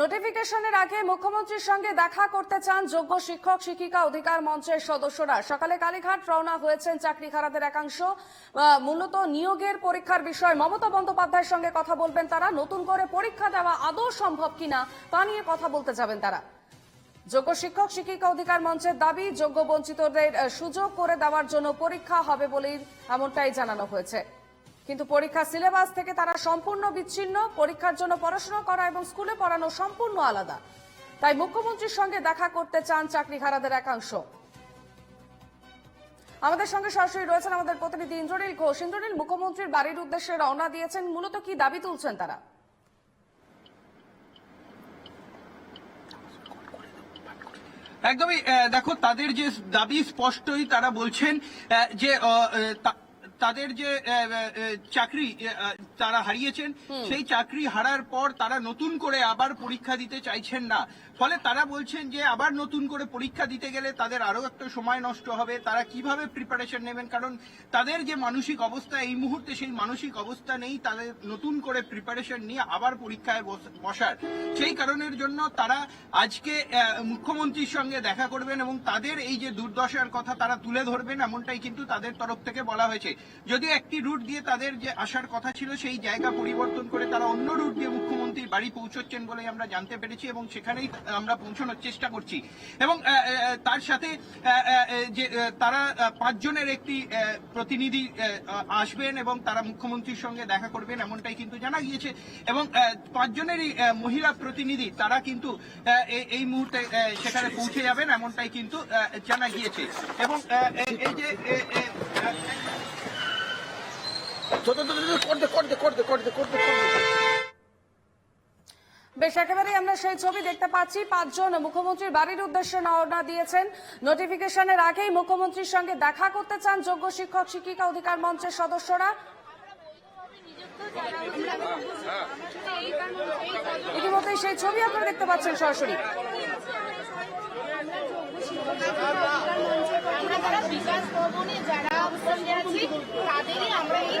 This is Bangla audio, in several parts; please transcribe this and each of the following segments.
নোটিফিকেশনের আগে মুখ্যমন্ত্রীর সঙ্গে দেখা করতে চান যোগ্য শিক্ষক, শিক্ষিকা, অধিকার মঞ্চের সদস্যরা। সকালে কালীঘাট রওনা হয়েছেন চাকরিহারাদের একাংশ। মূলত নিয়োগের পরীক্ষার বিষয় মমতা বন্দ্যোপাধ্যায়ের সঙ্গে কথা বলবেন তারা। নতুন করে পরীক্ষা দেওয়া আদৌ সম্ভব কিনা তা নিয়ে কথা বলতে যাবেন তারা। যোগ্য শিক্ষক, শিক্ষিকা, অধিকার মঞ্চের দাবি, যোগ্য বঞ্চিতদের সুযোগ করে দেওয়ার জন্য পরীক্ষা হবে বলেই এমনটাই জানানো হয়েছে। কিন্তু পরীক্ষা সিলেবাস থেকে তারা সম্পূর্ণ বিচ্ছিন্ন, পরীক্ষার জন্য পড়াশোনা করা এবং স্কুলে পড়ানো সম্পূর্ণ আলাদা। তাই মুখ্যমন্ত্রীর সঙ্গে দেখা করতে চান চাকরিহারাদের একাংশ। আমাদের সঙ্গে সরাসরি রয়েছেন আমাদের প্রতিনিধি ইন্দ্রনীল ঘোষ। ইন্দ্রনীল, মুখ্যমন্ত্রীর বাড়ির উদ্দেশ্যে রওনা দিয়েছেন। মূলত কি দাবি তুলছেন তারা? একদমই দেখো, তাদের যে দাবি স্পষ্টই তারা বলছেন যে তাদের যে চাকরি তারা হারিয়েছেন সেই চাকরি হারার পর তারা নতুন করে আবার পরীক্ষা দিতে চাইছেন না। ফলে তারা বলছেন যে আবার নতুন করে পরীক্ষা দিতে গেলে তাদের আরও একটা সময় নষ্ট হবে। তারা কীভাবে প্রিপারেশন নেবেন? কারণ তাদের যে মানসিক অবস্থা এই মুহূর্তে সেই মানসিক অবস্থা নেই তাদের নতুন করে প্রিপারেশন নিয়ে আবার পরীক্ষায় বসার। সেই কারণের জন্য তারা আজকে মুখ্যমন্ত্রীর সঙ্গে দেখা করবেন এবং তাদের এই যে দুর্দশার কথা তারা তুলে ধরবেন এমনটাই কিন্তু তাদের তরফ থেকে বলা হয়েছে। যদিও একটি রুট দিয়ে তাদের যে আসার কথা ছিল সেই জায়গা পরিবর্তন করে তারা অন্য রুট দিয়ে মুখ্যমন্ত্রীর বাড়ি পৌঁছচ্ছেন বলে আমরা জানতে পেরেছি এবং সেখানেই আমরা পৌঁছানোর চেষ্টা করছি। এবং তার সাথে যে তারা পাঁচজনের একটি প্রতিনিধি আসবেন এবং তারা মুখ্যমন্ত্রীর সঙ্গে দেখা করবেন এমনটাই কিন্তু জানা গিয়েছে। এবং পাঁচজনেরই মহিলা প্রতিনিধি, তারা কিন্তু এই- মুহূর্তে সেখানে পৌঁছে যাবেন এমনটাই কিন্তু জানা গিয়েছে। এবং এই যে এ- এ- আহ, করতে করতে করতে করতে করতে বেশ, একেবারেই আমরা সেই ছবি দেখতে পাচ্ছি। পাঁচজন মুখ্যমন্ত্রীর বাড়ির উদ্দেশ্যে রওনা দিয়েছেন। নোটিফিকেশনের আগেই মুখ্যমন্ত্রীর সঙ্গে দেখা করতে চান যোগ্য শিক্ষক, শিক্ষিকা অধিকার মঞ্চের সদস্যরা। ইতিমধ্যেই সেই ছবি আপনারা দেখতে পাচ্ছেন সরাসরি। যারা অবস্থানে আমরা এই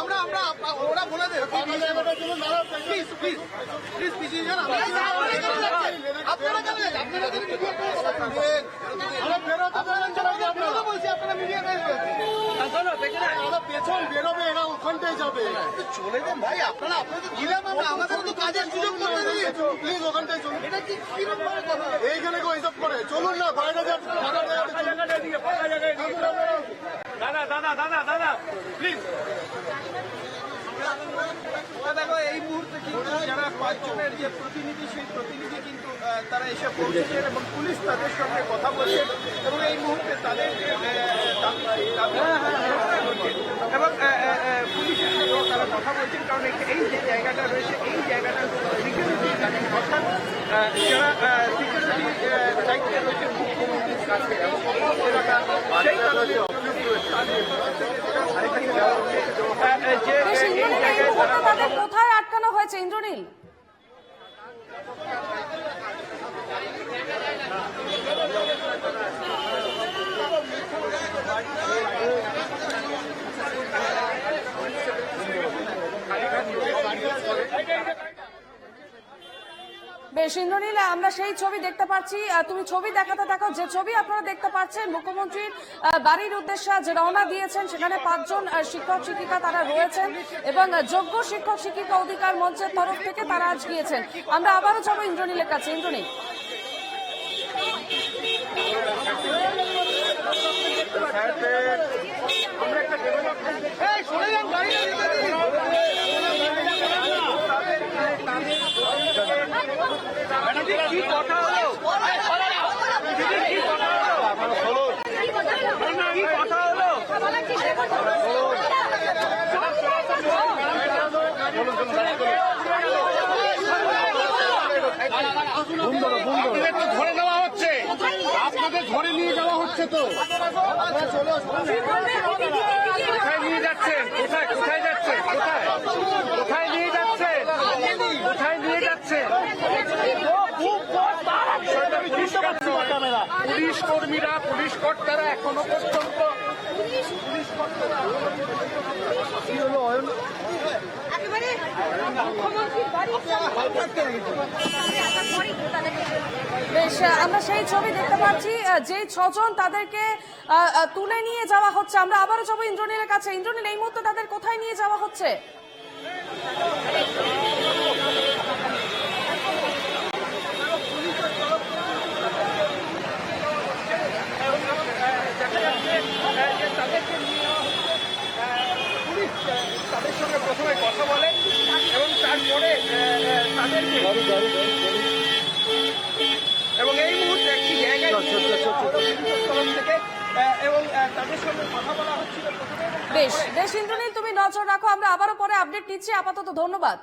আমরা আমরা ওরা বলে দেবে প্লিজ প্লিজ প্লিজ পিছিয়ে যান আপনারা কেন আপনারা যদি মিডিয়া আপনারা পেছন বেরোবে এরা ওখানটায় যাবে ভাই আপনারা আপনাদের দিলাম আমরা আমাদের তো কাজের সুযোগ করে প্লিজ ওখানটায় চলুন এটা এইখানে কেউ এইসব করে চলুন না বাইরে যান। দাদা দাদা দাদা দাদা প্লিজ দেখো এই মুহূর্তে কিন্তু যারা পাঁচজনের যে প্রতিনিধি সেই প্রতিনিধি কিন্তু তারা এসে পৌঁছেছেন এবং পুলিশ তাদের সঙ্গে কথা বলছেন এবং এই মুহূর্তে তাদের যে আহ, দাবি সেই দাবি ঘোষণা করছেন। এবং পুলিশের সঙ্গেও তারা কথা বলছেন কারণ এই যে জায়গাটা রয়েছে এই জায়গাটা সিকিউরিটি অর্থাৎ যারা সিকিউরিটি দায়িত্বে রয়েছে মুখ্যমন্ত্রীর কাছে। এবং সেই কারণে ইন্দ্রনীল কোথায় আটকানো হয়েছে ইন্দ্রনীল? ইন্দ্রনীল আমরা সেই ছবি দেখতে পাচ্ছি। তুমি ছবি দেখাতে থাকো। যে ছবি আপনারা দেখতে পাচ্ছেন মুখ্যমন্ত্রীর বাড়ির উদ্দেশ্যে যে রওনা দিয়েছেন সেখানে পাঁচজন শিক্ষক শিক্ষিকা তারা রয়েছেন এবং যোগ্য শিক্ষক শিক্ষিকা অধিকার মঞ্চের তরফ থেকে তারা আজ গিয়েছেন। আমরা আবারও যাব ইন্দ্রনীলের কাছে। ইন্দ্রনীল। এই, সরে যান, গাড়ি নিয়ে যেতে দিন। কি কথা হলো কি কথা হলো কি কথা হলো আপনাদের তো ধরে নেওয়া হচ্ছে। যাচ্ছে তো আপনারা চলে আসুন কোথায় নিয়ে যাচ্ছে? কোথায় কোথায় যাচ্ছে? কোথায়? কোথায় নিয়ে যাচ্ছে? কোথায় নিয়ে যাচ্ছে? পুলিশ কর্মীরা, পুলিশ কর্তারা এখনও পর্যন্ত মুখ্যমন্ত্রীর বাড়ির বেশ আমরা সেই ছবি দেখতে পাচ্ছি যেই ছজন তাদেরকে তুলে নিয়ে যাওয়া হচ্ছে। আমরা আবারও যাব ইন্দ্রনীলের কাছে। ইন্দ্রনীল এই মুহূর্তে তাদের কোথায় নিয়ে যাওয়া হচ্ছে? তাদের সঙ্গে প্রথমে কথা বলে এবং তারপরে আহ, আহ, তাদেরকে এবং এই মুহূর্তে একটি জায়গায় নিয়ে যাওয়া হলো পুলিশের তরফ থেকে এবং তাদের সঙ্গে কথা বলা হচ্ছিল বেশ বেশ ইন্দ্রনীল তুমি নজর রাখো আমরা আবারও পরে আপডেট নিচ্ছি। আপাতত ধন্যবাদ।